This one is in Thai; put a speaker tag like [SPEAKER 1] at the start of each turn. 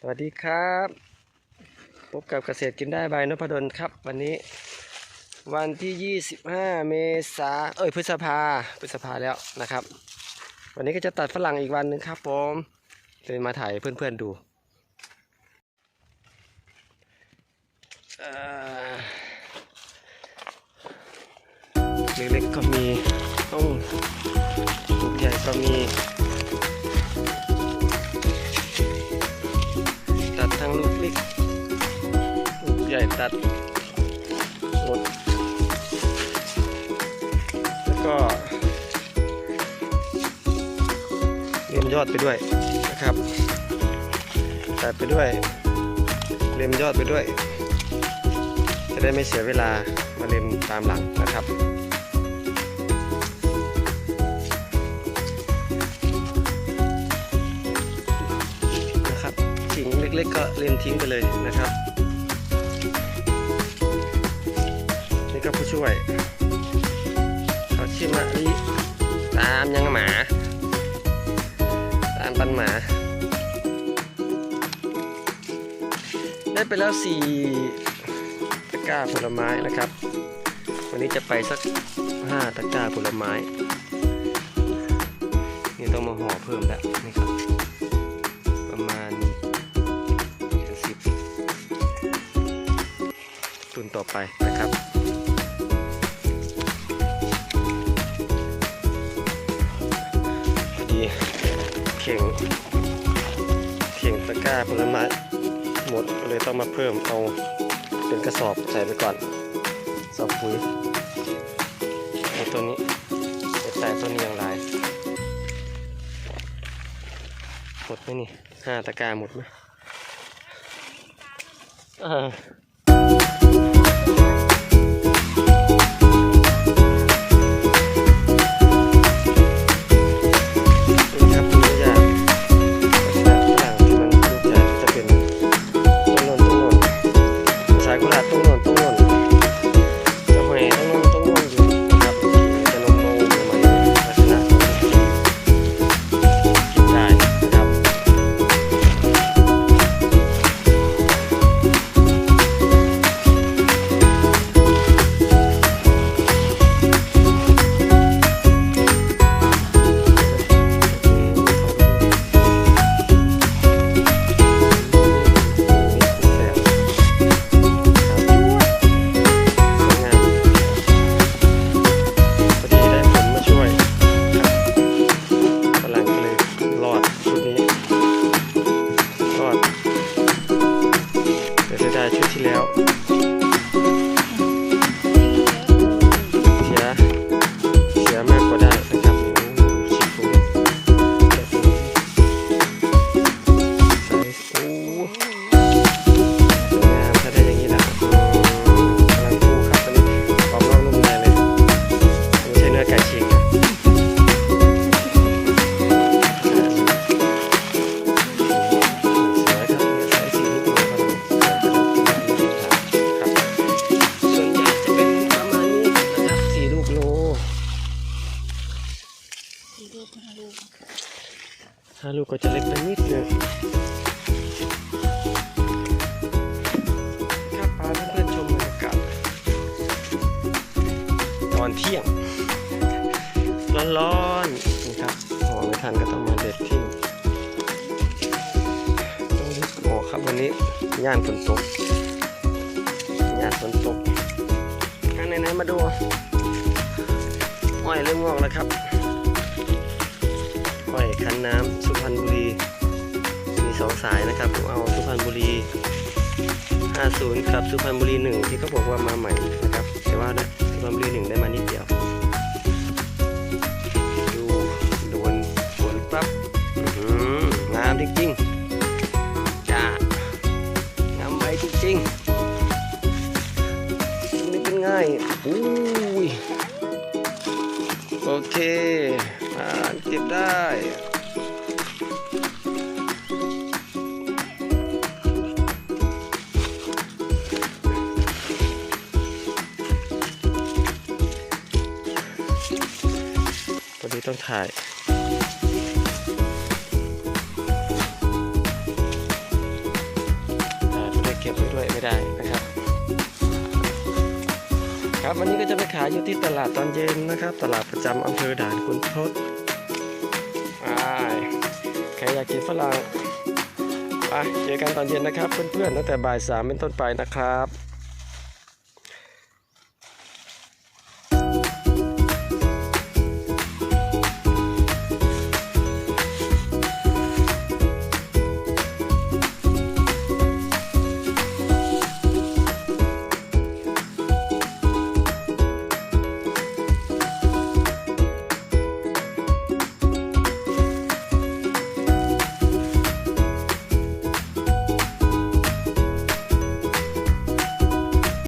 [SPEAKER 1] สวัสดีครับ พบกับเกษตรกินได้ใบนพดลครับ วันนี้ วันที่ 25 เมษาเอ้ยพฤษภาพฤษภาแล้วนะครับ วันนี้ก็จะตัดฝรั่งอีกวันหนึ่งครับผมเลยมาถ่ายเพื่อนๆดูเอ่อเล็กๆก็มีต้องลูกใหญ่ก็มี ตัดหมดแล้วก็เลียมยอดไปด้วยนะครับ ตัดไปด้วย เลียมยอดไปด้วย จะได้ไม่เสียเวลามาเลียมตามหลังนะครับนะครับกิ่งเล็กๆก็เลียมทิ้งไปเลยนะครับ นี่ก็ผู้ช่วยเขาชื่อมาริตามยังหมา ตามปันหมา ได้ไปแล้วสี่ตะกร้าผลไม้นะครับ วันนี้จะไปสักห้าตะกร้าผลไม้นี่ต้องมาห่อเพิ่มแล้วนี่ครับ ประมาณสิบตุนต่อไปนะครับ ข่งเข่งตะกร้าผลไม้หมดก็เลยต้องมาเพิ่มเอาเป็นกระสอบใส่ไปก่อนสอบปุ๋ยไอ้ตัวนี้จะแต่ตัวนี้อย่างไรหมดไหมนี่ห้าตะกร้าหมดไหมเออ ลูกห้าลูกห้าลูกก็จะเล็กไปนิดนึงครับพาเพื่อนๆชมบรรยากาศตอนเที่ยง ร้อนๆนี่ครับห่อไม่ทันก็ต้องมาเด็ดทิ้งต้องรีบห่อครับวันนี้ย่านฝนตกย่านฝนตกอันไหนๆมาดูอ้อยเริ่มงอกแล้วครับ น้ำสุพรรณบุรี มีสองสายนะครับผมเอาสุพรรณบุรี 50 กับสุพรรณบุรี 1 ที่เขาบอกว่ามาใหม่นะครับ แต่ว่านะสุพรรณบุรี 1 ได้มานิดเดียว ดูโดนฝนปั๊บอื้อหืองามจริงๆจ้างามไปจริงๆตรงนี้เป็นง่ายอุ้ยโอเคอ่านเก็บได้ พอดีต้องถ่ายก็บไว้ด้วยไม่ได้นะครับ ครับวันนี้ก็จะไปขายอยู่ที่ตลาดตอนเย็นนะครับ ตลาดประจำอำเภอด่านคุณทศใครอยากกินฝรั่งไปเจอกันตอนเย็นนะครับ เพื่อนๆตั้งแต่บ่ายสามเป็นต้นไปนะครับ